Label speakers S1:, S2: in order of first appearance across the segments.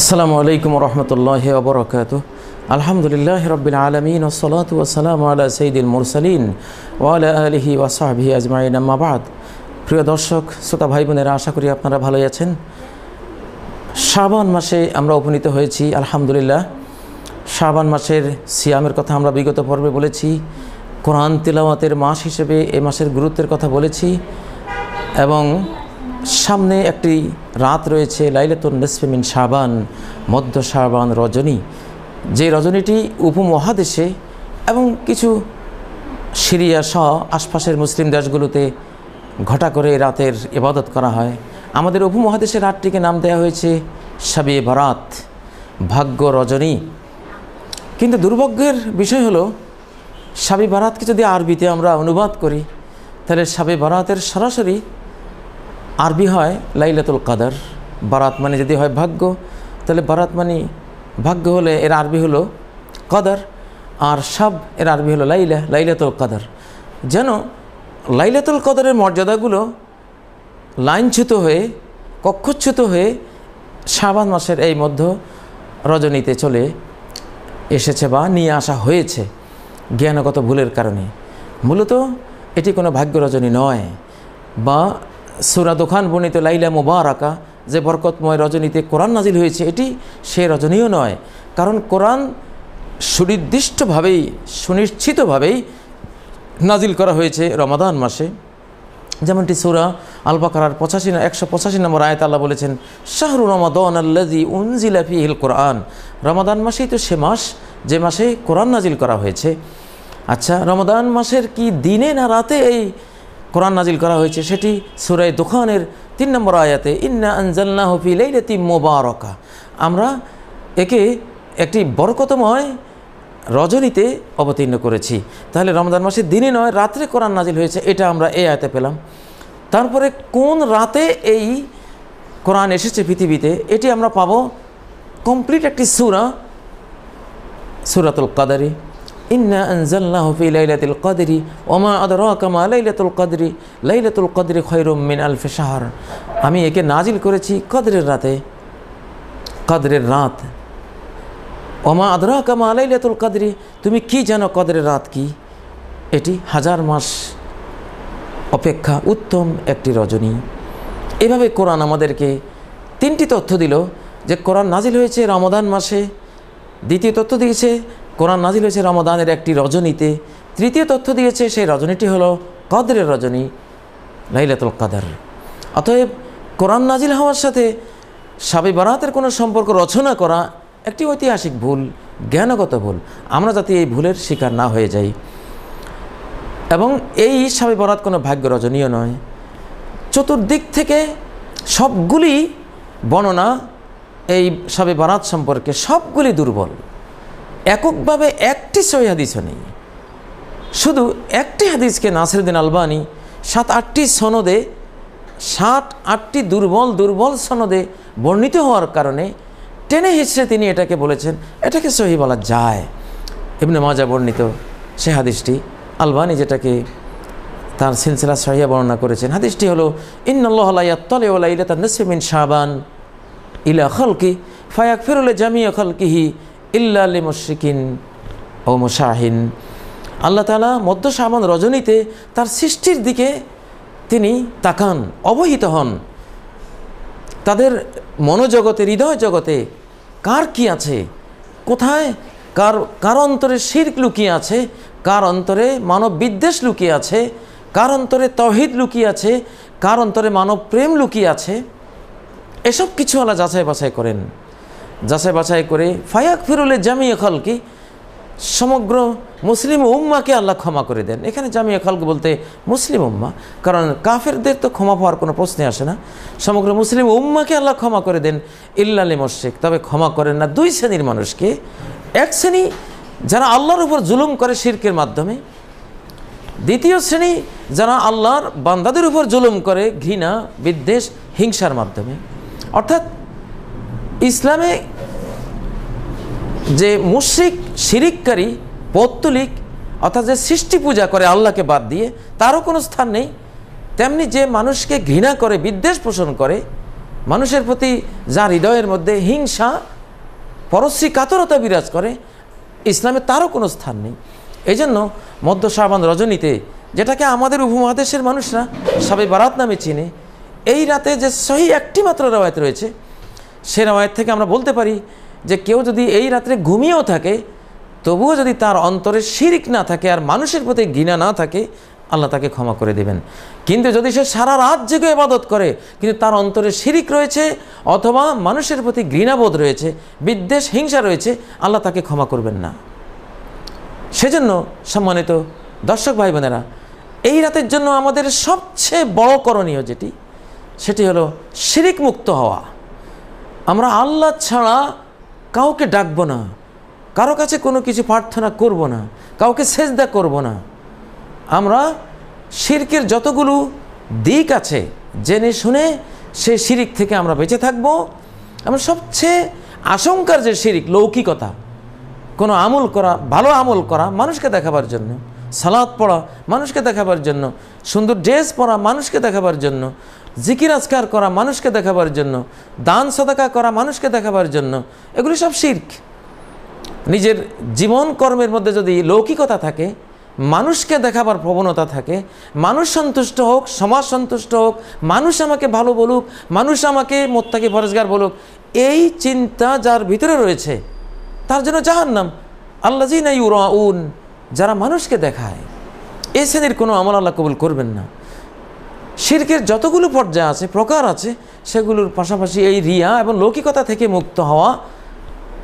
S1: আসসালামু আলাইকুম রহমতুল্লাহ ওবরকাত আলহামদুলিল্লাহ রবিল আলমিন ওসলাত ওসালাম আলা সঈদুল মুরসালিন ওয়ালা আলহি ওয়াসাবি আজমাইন। আম্মাবাদ প্রিয় দর্শক, শ্রোতা ভাই বোনেরা আশা করি আপনারা ভালোই আছেন। শ্রাবণ মাসে আমরা উপনীত হয়েছি, আলহামদুলিল্লাহ। শ্রাবণ মাসের সিয়ামের কথা আমরা বিগত পর্বে বলেছি। কোরআন তিলাওয়াতের মাস হিসেবে এ মাসের গুরুত্বের কথা বলেছি এবং সামনে একটি রাত রয়েছে, লাইলাতুন নসফেমিন শাবান, মধ্য শাবান রজনী। যে রজনীটি উপমহাদেশে এবং কিছু সিরিয়া সহ আশপাশের মুসলিম দেশগুলোতে ঘটা করে রাতের ইবাদত করা হয়। আমাদের উপমহাদেশের রাতটিকে নাম দেওয়া হয়েছে সাবি বারাত, ভাগ্য রজনী। কিন্তু দুর্ভাগ্যের বিষয় হলো সাবি বারাতকে যদি আরবিতে আমরা অনুবাদ করি, তাহলে সাবি বারাতের সরাসরি আরবি হয় লাইলাতুল কাদার, বারাত মানে যদি হয় ভাগ্য, তাহলে বারাত মানে ভাগ্য হলে এর আরবি হলো কাদার, আর সাব এর আরবি হলো লাইলা, লাইলাতুল কাদার। যেন লাইলাতুল কদরের মর্যাদাগুলো লাইনচ্যুত হয়ে, কক্ষচ্যুত হয়ে শাবান মাসের এই মধ্য রজনীতে চলে এসেছে বা নিয়ে আসা হয়েছে জ্ঞানগত ভুলের কারণে। মূলত এটি কোনো ভাগ্য রজনী নয় বা সুরা দোকান বর্ণিত লাইলা মুবারাকা, যে বরকতময় রজনীতে কোরআন নাজিল হয়েছে, এটি সে রজনীয় নয়। কারণ কোরআন সুনির্দিষ্টভাবেই, সুনিশ্চিতভাবেই নাজিল করা হয়েছে রমাদান মাসে। যেমনটি সুরা আল বাকারার পঁচাশি, একশো পঁচাশি নম্বর আয়ত আল্লাহ বলেছেন, শাহরু রমাদন আল্লাজি উনজিলা ফিহিল কোরআন রমাদান মাসেই তো সে মাস, যে মাসে কোরআন নাজিল করা হয়েছে। আচ্ছা রমাদান মাসের কি দিনে না রাতে এই কোরআন নাজিল করা হয়েছে, সেটি সুরাই দোকানের তিন নম্বর আয়াতে, ইন্না আনজাল্লা হফি লাইলাতি মোবারকা। আমরা একে একটি বরকতময় রজনীতে অবতীর্ণ করেছি। তাহলে রমজান মাসের দিনে নয়, রাত্রে কোরআন নাজিল হয়েছে, এটা আমরা এই আয়তে পেলাম। তারপরে কোন রাতে এই কোরআন এসেছে পৃথিবীতে, এটি আমরা পাবো কমপ্লিট একটি সুরা, সুরাতুল কাদারি। ইন্না আনজাল্লাহ ফি লাইলাতুল কদরি ওমা আদরাকা মা লাইলাতুল কদরি লাইলাতুল কদরি খৈরুম মিন আলফি শাহর আমি একে নাজিল করেছি কদরের রাতে, কদরের রাত। ওমা আদরা কামা আলাইলাতুল কাদরি তুমি কি জানো কদরের রাত কি? এটি হাজার মাস অপেক্ষা উত্তম একটি রজনী। এভাবে কোরআন আমাদেরকে তিনটি তথ্য দিল যে কোরআন নাজিল হয়েছে রমদান মাসে, দ্বিতীয় তথ্য দিয়েছে কোরআন নাজিল হয়েছে রমদানের একটি রজনীতে। তৃতীয় তথ্য দিয়েছে সেই রজনীটি হলো কদরের রজনী, লাইলাতুল কাদার। অতএব কোরআন নাজিল হওয়ার সাথে সাবি বারাতের কোনো সম্পর্ক রচনা করা একটি ঐতিহাসিক ভুল, জ্ঞানগত ভুল। আমরা যাতে এই ভুলের শিকার না হয়ে যাই। এবং এই সাবি বরাত কোনো ভাগ্য রজনীয় নয়। চতুর্দিক থেকে সবগুলি বর্ণনা এই সাবে বারাত সম্পর্কে সবগুলি দুর্বল। এককভাবে একটি সহি হাদিসও নেই। শুধু একটি হাদিসকে নাসিরুদ্দিন আলবানি সাত আটটি সনদে, সাত আটটি দুর্বল দুর্বল সনদে বর্ণিত হওয়ার কারণে টেনে হিসেবে তিনি এটাকে বলেছেন, এটাকে সহি বলা যায়। এমনি মজা বর্ণিত সে হাদিসটি, আলবানি যেটাকে তার সিলসিলা সহিয়া বর্ণনা করেছেন, হাদিসটি হলো শাবান ইলা খলকি ফায়াক ফিরুল জামিয়া খলকিহি ইল্লা আলি ও মুশাহিন। আল্লাহ তালা মধ্য শাবান রজনীতে তার সৃষ্টির দিকে তিনি তাকান, অবহিত হন। তাদের মনোজগতে হৃদয় জগতে কার কি আছে? কোথায়? কার কার অন্তরে শির্ক লুকিয়ে আছে? কার অন্তরে মানব বিদ্বেষ লুকিয়ে আছে? কার অন্তরে তহিদ লুকিয়ে আছে? কার অন্তরে মানব প্রেম লুকিয়ে আছে? এসব কিছু আল্লাহ যাচাই বাছাই করেন। যাচাই বাছাই করে। ফায়াক ফিরুলে জামিয়া খালকি, সমগ্র মুসলিম উম্মাকে আল্লাহ ক্ষমা করে দেন। এখানে জামিয়া খালক বলতে মুসলিম উম্মা, কারণ কাফেরদের তো ক্ষমা পাওয়ার কোনো প্রশ্নে আসে না। সমগ্র মুসলিম উম্মাকে আল্লাহ ক্ষমা করে দেন ইল্লালি মর্শেক তবে ক্ষমা করেন না দুই শ্রেণির মানুষকে। এক শ্রেণি যারা আল্লাহর উপর জুলুম করে শির্কের মাধ্যমে, দ্বিতীয় শ্রেণি যারা আল্লাহর বান্দাদের উপর জুলুম করে ঘৃণা, বিদ্বেষ, হিংসার মাধ্যমে। অর্থাৎ ইসলামে যে মুশ্রিক, শিরিককারী, পৌত্তলিক অর্থাৎ যে সৃষ্টি পূজা করে আল্লাহকে বাদ দিয়ে, তারও কোনো স্থান নেই। তেমনি যে মানুষকে ঘৃণা করে, বিদ্বেষ পোষণ করে, মানুষের প্রতি যার হৃদয়ের মধ্যে হিংসা, পরশ্রী কাতরতা বিরাজ করে, ইসলামে তারও কোনো স্থান নেই। এই জন্য মধ্য শাহবান রজনীতে, যেটাকে আমাদের উপমহাদেশের মানুষরা সবাই বারাত নামে চিনে, এই রাতে যে সহি একটি মাত্র রেওয়ায়ত রয়েছে সে রেওয়ায়ত থেকে আমরা বলতে পারি যে কেউ যদি এই রাত্রে ঘুমিয়েও থাকে, তবুও যদি তার অন্তরে শিরিক না থাকে আর মানুষের প্রতি ঘৃণা না থাকে, আল্লাহ তাকে ক্ষমা করে দেবেন। কিন্তু যদি সে সারা রাত জেগে ইবাদত করে, কিন্তু তার অন্তরে শিরিক রয়েছে অথবা মানুষের প্রতি ঘৃণাবোধ রয়েছে, বিদ্বেষ, হিংসা রয়েছে, আল্লাহ তাকে ক্ষমা করবেন না। সেজন্য সম্মানিত দর্শক ভাই বোনেরা, এই রাতের জন্য আমাদের সবচেয়ে বড় করণীয় যেটি, সেটি হলো শিরিক মুক্ত হওয়া। আমরা আল্লাহ ছাড়া কাউকে ডাকবো না, কারও কাছে কোনো কিছু প্রার্থনা করব না, কাউকে সেজদা করব না। আমরা শিরকের যতগুলো দিক আছে, জেনে শুনে সেই শিরিক থেকে আমরা বেঁচে থাকব। আমরা সবচেয়ে আশঙ্কার যে শিরিক, লৌকিকতা, কোনো আমল করা, ভালো আমল করা মানুষকে দেখাবার জন্য সালাদ পড়া মানুষকে দেখাবার জন্য, সুন্দর ড্রেস পরা মানুষকে দেখাবার জন্য জিকির আজকার করা মানুষকে দেখাবার জন্য, দান সদাকা করা মানুষকে দেখাবার জন্য, এগুলি সব শির্ক। নিজের জীবন কর্মের মধ্যে যদি লৌকিকতা থাকে, মানুষকে দেখাবার প্রবণতা থাকে, মানুষ সন্তুষ্ট হোক, সমাজ সন্তুষ্ট হোক, মানুষ আমাকে ভালো বলুক, মানুষ আমাকে মোত্তাকে ফরজগার বলুক, এই চিন্তা যার ভিতরে রয়েছে, তার জন্য জাহান্নাম। আল্লাহ জিনা ইউরাউন, যারা মানুষকে দেখায় এই শ্রেণির কোনো আমল আল্লাহ কবুল করবেন না। শির্কের যতগুলো পর্যায় আছে, প্রকার আছে, সেগুলোর পাশাপাশি এই রিয়া এবং লৌকিকতা থেকে মুক্ত হওয়া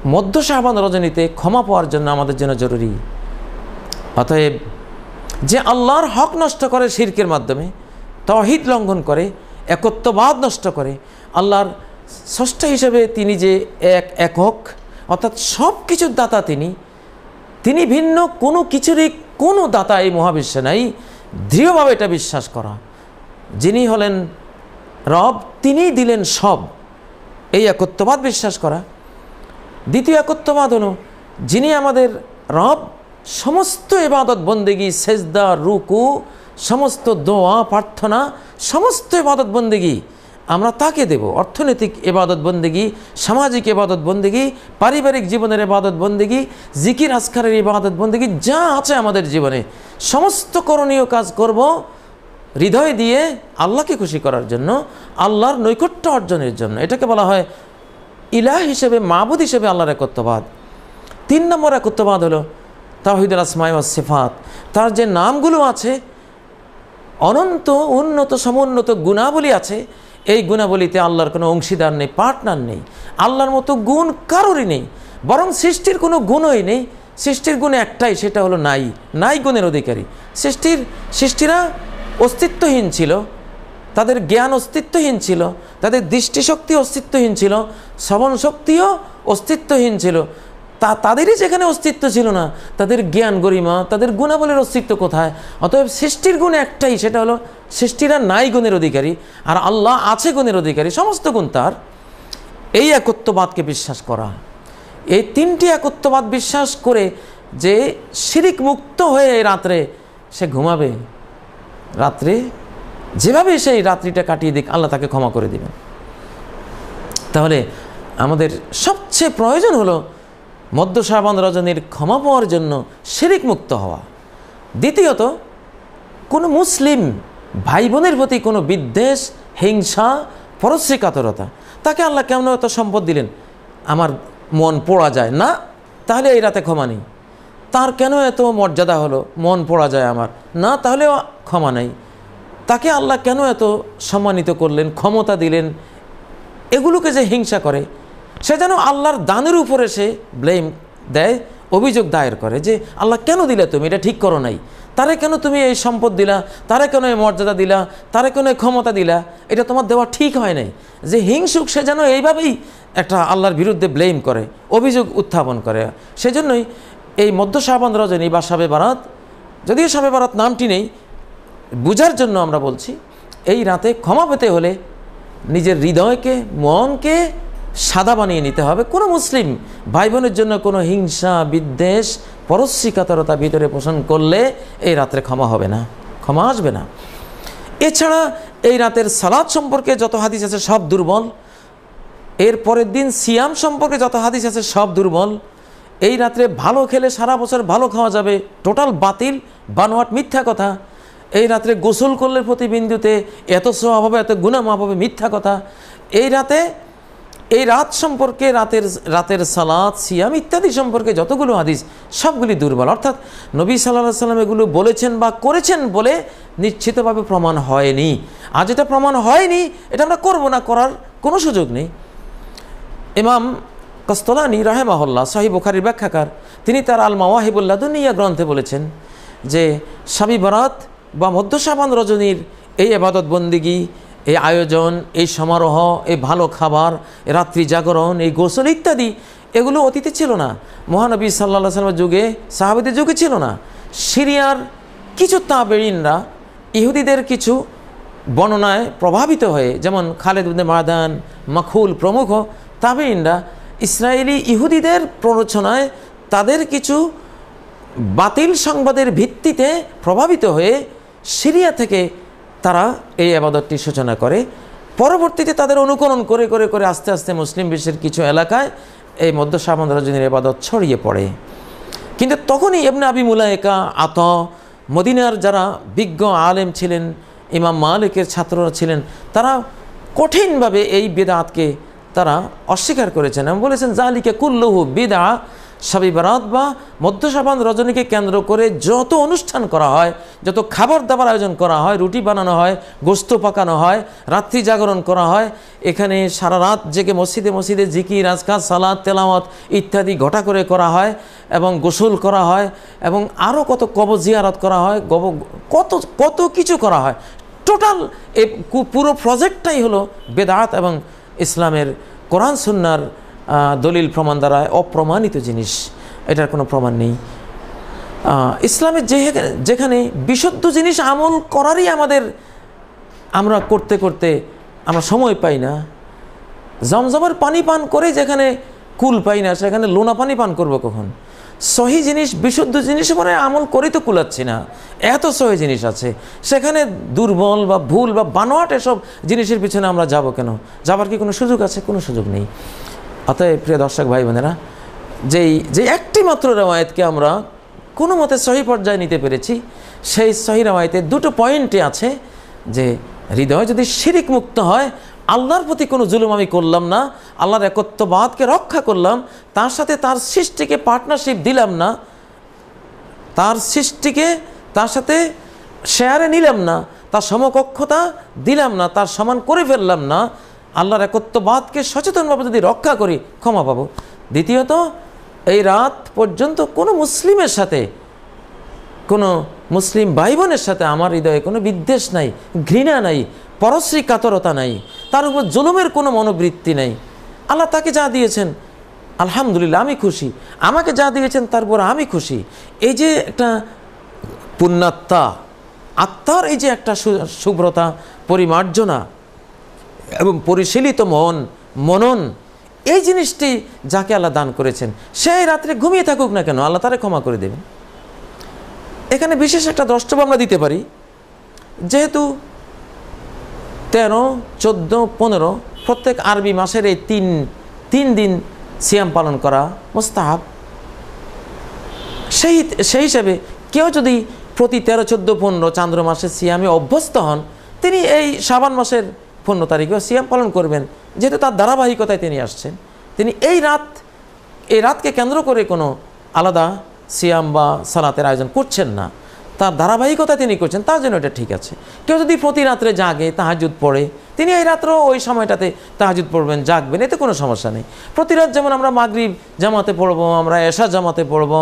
S1: মধ্য শাহবান রজনীতে ক্ষমা পাওয়ার জন্য আমাদের জন্য জরুরি। অতএব যে আল্লাহর হক নষ্ট করে শির্কের মাধ্যমে তহিদ লঙ্ঘন করে, একত্ববাদ নষ্ট করে, আল্লাহর ষষ্ঠ হিসেবে তিনি যে এক একক, অর্থাৎ সব কিছুর দাতা তিনি তিনি ভিন্ন কোনো কিছুরই কোনো দাতা এই মহাবিশ্বে নাই। দৃঢ়ভাবে এটা বিশ্বাস করা। যিনি হলেন রব, তিনিই দিলেন সব। এই একত্ববাদ বিশ্বাস করা। দ্বিতীয় একত্ববাদ হলো, যিনি আমাদের রব, সমস্ত এবাদত বন্দেগী, সেজদা, রুকু, সমস্ত দোয়া, প্রার্থনা, সমস্ত এবাদত বন্দেগী, আমরা তাকে দেব। অর্থনৈতিক এবাদত বন্দেগী, সামাজিক এবাদত বন্দেগী, পারিবারিক জীবনের এবাদত বন্দেগী, জিকির আসকারের ইবাদত বন্দেগী, যা আছে আমাদের জীবনে। সমস্ত করণীয় কাজ করব হৃদয় দিয়ে আল্লাহকে খুশি করার জন্য, আল্লাহর নৈকট্য অর্জনের জন্য। এটাকে বলা হয় ইলাহ হিসেবে, মাবুদ হিসেবে আল্লাহর একত্ববাদ। তিন নম্বর একত্ববাদ হলো তাহিদুল আসমাই ও সিফাত। তার যে নামগুলো আছে, অনন্ত, উন্নত, সমুন্নত গুণাবলী আছে, এই গুণাবলীতে আল্লাহর কোনো অংশীদার নেই, পার্টনার নেই। আল্লাহর মতো গুণ কারোরই নেই, বরং সৃষ্টির কোনো গুণই নেই। সৃষ্টির গুণ একটাই, সেটা হলো নাই। নাই গুণের অধিকারী। সৃষ্টির, সৃষ্টিরা অস্তিত্বহীন ছিল, তাদের জ্ঞান অস্তিত্বহীন ছিল, তাদের দৃষ্টিশক্তি অস্তিত্বহীন ছিল, শ্রবণ শক্তিও অস্তিত্বহীন ছিল। তা তাদেরই যেখানে অস্তিত্ব ছিল না, তাদের জ্ঞান গরিমা, তাদের গুণাবলীর অস্তিত্ব কোথায়? অতএব সৃষ্টির গুণ একটাই, সেটা হলো সৃষ্টিরা নাই গুণের অধিকারী, আর আল্লাহ আছে গুণের অধিকারী, সমস্ত গুণ তার। এই একত্ববাদকে বিশ্বাস করা। এই তিনটি একত্ববাদ বিশ্বাস করে যে শিরিক মুক্ত হয়ে এই রাত্রে সে ঘুমাবে। রাত্রে, যেভাবে সেই রাত্রিটা কাটিয়ে দিক, আল্লাহ তাকে ক্ষমা করে দিবেন। তাহলে আমাদের সবচেয়ে প্রয়োজন হলো মধ্য শ্রাবণ রজনীর ক্ষমা পাওয়ার জন্য শিরিক মুক্ত হওয়া। দ্বিতীয়ত, কোনো মুসলিম ভাই বোনের প্রতি কোনো বিদ্বেষ, হিংসা, পরশ্রী কাতরতা, তাকে আল্লাহ কেমন এত সম্পদ দিলেন? আমার মন পোড়া যায়। না, তাহলে এই রাতে ক্ষমা নেই। তার কেন এত মর্যাদা হলো? মন পড়া যায় আমার। না, তাহলেও ক্ষমা নাই। তাকে আল্লাহ কেন এত সম্মানিত করলেন, ক্ষমতা দিলেন? এগুলোকে যে হিংসা করে, সে যেন আল্লাহর দানের উপরে সে ব্লেম দেয়, অভিযোগ দায়ের করে যে, আল্লাহ কেন দিলে তুমি? এটা ঠিক করো নাই। তারে কেন তুমি এই সম্পদ দিলা? তারে কেন এই মর্যাদা দিলা? তারে কেন এই ক্ষমতা দিলা? এটা তোমার দেওয়া ঠিক হয় নাই। যে হিংসুক, সে যেন এইভাবেই একটা আল্লাহর বিরুদ্ধে ব্লেম করে, অভিযোগ উত্থাপন করে। সেজন্যই এই মধ্য শাহবান রজনী বা সাবে বারাত, যদিও সাবে বারাত নামটি নেই, বুঝার জন্য আমরা বলছি, এই রাতে ক্ষমা পেতে হলে নিজের হৃদয়কে, মনকে সাদা বানিয়ে নিতে হবে। কোনো মুসলিম ভাই বোনের জন্য কোনো হিংসা, বিদ্বেষ, পরশ্রীকাতরতা ভিতরে পোষণ করলে এই রাত্রে ক্ষমা হবে না, ক্ষমা আসবে না। এছাড়া এই রাতের সালাদ সম্পর্কে যত হাদিস আছে সব দুর্বল, এর পরের দিন সিয়াম সম্পর্কে যত হাদিস আছে সব দুর্বল এই রাত্রে ভালো খেলে সারা বছর ভালো খাওয়া যাবে। টোটাল বাতিল, বানোয়াট মিথ্যা কথা। এই রাত্রে গোসল করলে প্রতিবিন্দুতে এত স্বভাব হবে এত গুণামাপ হবে মিথ্যা কথা। এই রাতে, এই রাত সম্পর্কে, রাতের রাতের সালাদ সিয়াম ইত্যাদি সম্পর্কে যতগুলো হাদিস, সবগুলি দুর্বল। অর্থাৎ নবী সাল্লাহ সাল্লাম এগুলো বলেছেন বা করেছেন বলে নিশ্চিতভাবে প্রমাণ হয়নি। আর যেটা প্রমাণ হয়নি, এটা আমরা করব না, করার কোনো সুযোগ নেই। ইমাম কস্তলানি রাহেমাহল্লা সাহি বুখারির ব্যাখ্যাকার। তিনি তার আল মাওয়াহিবুল্লাহ দুনিয়া গ্রন্থে বলেছেন যে, সাবি বরাত বা মধ্য সাবান রজনীর এই আবাদত বন্দিগি, এই আয়োজন, এই সমারোহ, এই ভালো খাবার রাত্রি জাগরণ, এই গোসল ইত্যাদি, এগুলো অতীতে ছিল না। মহানবী সাল্লা সাল্লামের যুগে, সাহাবিদের যুগে ছিল না। সিরিয়ার কিছু তাবেরিনরা ইহুদিদের কিছু বর্ণনায় প্রভাবিত হয়ে, যেমন খালেদ উদ্দিন মাদান মাখুল প্রমুখ তাবেইনরা ইসরায়েলি ইহুদিদের প্ররোচনায় তাদের কিছু বাতিল সংবাদের ভিত্তিতে প্রভাবিত হয়ে সিরিয়া থেকে তারা এই আবাদতটি সূচনা করে। পরবর্তীতে তাদের অনুকরণ করে করে করে আস্তে আস্তে মুসলিম বিশ্বের কিছু এলাকায় এই মধ্য রজনীর আবাদত ছড়িয়ে পড়ে। কিন্তু তখনই এমনি আবি মুলায়কা আত, মদিনার যারা বিজ্ঞ আলেম ছিলেন, ইমাম মালিকের ছাত্ররা ছিলেন, তারা কঠিনভাবে এই বেদাতকে তারা অস্বীকার করেছেন এবং বলেছেন জালিকে কুল্লহু বিদা সাবি বারাত বা মধ্যসাবান রজনীকে কেন্দ্র করে যত অনুষ্ঠান করা হয়, যত খাবার দাবার আয়োজন করা হয়, রুটি বানানো হয়, গোস্ত পাকানো হয়, রাত্রি জাগরণ করা হয়, এখানে সারা রাত জেগে মসজিদে মসজিদে জিকি রাজকাজ সালাদ তেলামত ইত্যাদি ঘটা করে করা হয় এবং গোসল করা হয় এবং আরও কত কবর জিয়ারত করা হয় গব কত কত কিছু করা হয়। টোটাল এই পুরো প্রজেক্টটাই হলো বেদাত এবং ইসলামের কোরআন, সুন্নার দলিল প্রমাণ দ্বারা অপ্রমাণিত জিনিস। এটার কোনো প্রমাণ নেই। ইসলামের যে যেখানে বিশুদ্ধ জিনিস আমল করারই আমাদের, আমরা করতে করতে আমরা সময় পাই না। জমজমের পানি পান করে যেখানে কুল পাই না, সেখানে লোনা পানি পান করব কখন? সহি জিনিস, বিশুদ্ধ জিনিস পরে আমল করে তো কুলাচ্ছি না। এত সহি জিনিস আছে। সেখানে দুর্বল বা ভুল বা বানোয়াট এসব জিনিসের পিছনে আমরা যাব কেন? যাবার কি কোনো সুযোগ আছে? কোনো সুযোগ নেই। অতএব প্রিয় দর্শক ভাই বোনেরা, যেই, যে একটি মাত্র রেওয়ায়তকে আমরা কোনো মতে সহি পর্যায়ে নিতে পেরেছি, সেই সহি রেওয়ায়তে দুটো পয়েন্টে আছে যে হৃদয় যদি শিরিক মুক্ত হয় আল্লাহর প্রতি কোনো জুলুম আমি করলাম না, আল্লাহর একত্ববাদকে রক্ষা করলাম, তার সাথে তার সৃষ্টিকে পার্টনারশিপ দিলাম না, তার সৃষ্টিকে, তার সাথে শেয়ারে নিলাম না, তার সমকক্ষতা দিলাম না, তার সমান করে ফেললাম না, আল্লাহর একত্ববাদকে সচেতনভাবে যদি রক্ষা করি, ক্ষমা পাবো। দ্বিতীয়ত, এই রাত পর্যন্ত কোনো মুসলিমের সাথে, কোনো মুসলিম ভাই বোনের সাথে আমার হৃদয়ে কোনো বিদ্বেষ নাই, ঘৃণা নাই, পরশ্রী কাতরতা নাই। তার উপর জুলুমের কোনো মনোবৃত্তি নাই। আল্লাহ তাকে যা দিয়েছেন, আলহামদুলিল্লাহ আমি খুশি। আমাকে যা দিয়েছেন তারপর আমি খুশি। এই যে একটা পুণ্যাত্মা, আত্মার এই যে একটা শুভ্রতা পরিমার্জনা এবং পরিশীলিত মন, মনন, এই জিনিসটি যাকে আল্লাহ দান করেছেন সেই রাত্রে ঘুমিয়ে থাকুক না কেন? আল্লাহ তারে ক্ষমা করে দেবেন। এখানে বিশেষ একটা দ্রষ্টব্য আমরা দিতে পারি। যেহেতু তেরো, চোদ্দ, পনেরো, প্রত্যেক আরবি মাসের এই তিন তিন দিন সিয়াম পালন করা মোস্তাহাব। সেই সেই হিসাবে কেউ যদি প্রতি তেরো, চোদ্দ, পনেরো চান্দ্র মাসের সিয়ামে অভ্যস্ত হন, তিনি এই সাবান মাসের পনেরো তারিখেও সিয়াম পালন করবেন, যেহেতু তার ধারাবাহিকতায় তিনি আসছেন। তিনি এই রাত, এই রাতকে কেন্দ্র করে কোনো আলাদা সিয়াম বা সালাতের আয়োজন করছেন না। তার ধারাবাহিকতা তিনি করছেন, তার জন্য এটা ঠিক আছে। কেউ যদি প্রতি রাত্রে জাগে তাহাজুদ পড়ে, তিনি এই রাত্রেও ওই সময়টাতে তাহাজুদ পড়বেন, জাগবেন, এতে কোনো সমস্যা নেই। প্রতি রাত যেমন আমরা মাগরিব জামাতে পড়ব, আমরা এশা জামাতে পড়ব,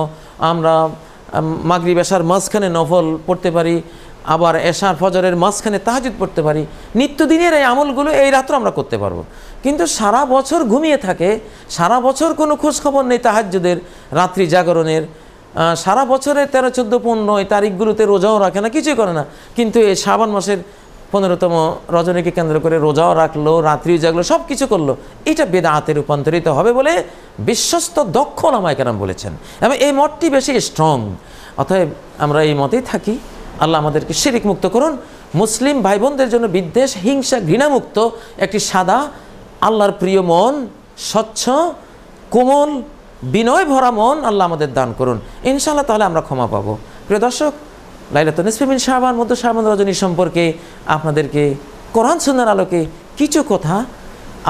S1: আমরা মাগরিব এশার মাঝখানে নফল পড়তে পারি, আবার এশার ফজরের মাঝখানে তাহাজুদ পড়তে পারি, নিত্যদিনের এই আমলগুলো এই রাত্রে আমরা করতে পারব। কিন্তু সারা বছর ঘুমিয়ে থাকে, সারা বছর কোনো খোঁজখবর নেই তাহাজুদের রাত্রি জাগরণের সারা বছরের তেরো, চোদ্দ, পনেরো এই তারিখগুলোতে রোজাও রাখে না, কিছুই করে না। কিন্তু এই শ্রাবণ মাসের পনেরোতম রজনীকে কেন্দ্র করে রোজাও রাখল রাত্রি জাগলো সব কিছু করল। এটা বেদাতে রূপান্তরিত হবে বলে বিশ্বস্ত দক্ষ নামায় কেন বলেছেন। এবং এই মতটি বেশি স্ট্রং অতএব আমরা এই মতেই থাকি, আল্লাহ আমাদেরকে শিরিক মুক্ত করুন। মুসলিম ভাই বোনদের জন্য বিদ্বেষ, হিংসা, ঘৃণামুক্ত একটি সাদা, আল্লাহর প্রিয় মন, স্বচ্ছ, কোমল বিনয় ভরা মন আল্লাহ আমাদের দান করুন। ইনশাআল্লাহ তাহলে আমরা ক্ষমা পাবো। প্রিয় দর্শক লাইলাত নিসফিমিন শাহবান, মধ্য শাহবান রজনী সম্পর্কে আপনাদেরকে কোরআন সুন্নার আলোকে কিছু কথা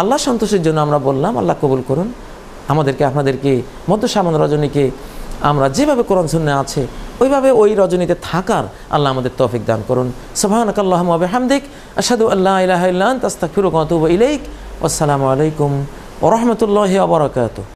S1: আল্লাহ সন্তোষের জন্য আমরা বললাম, আল্লাহ কবুল করুন। আমাদেরকে, আপনাদেরকে মধ্য শাহবান রজনীকে আমরা যেভাবে কোরআন সুন্না আছে, ওইভাবে ওই রজনীতে থাকার আল্লাহ আমাদের তৌফিক দান করুন। সুবহানাক আল্লাহুম্মা ওয়া বিহামদিক, আশহাদু আল্লা ইলাহা ওয়া আতুবু ইলাইক। আসসালামু আলাইকুম ওয়া রাহমাতুল্লাহি ওয়া বারাকাতুহু।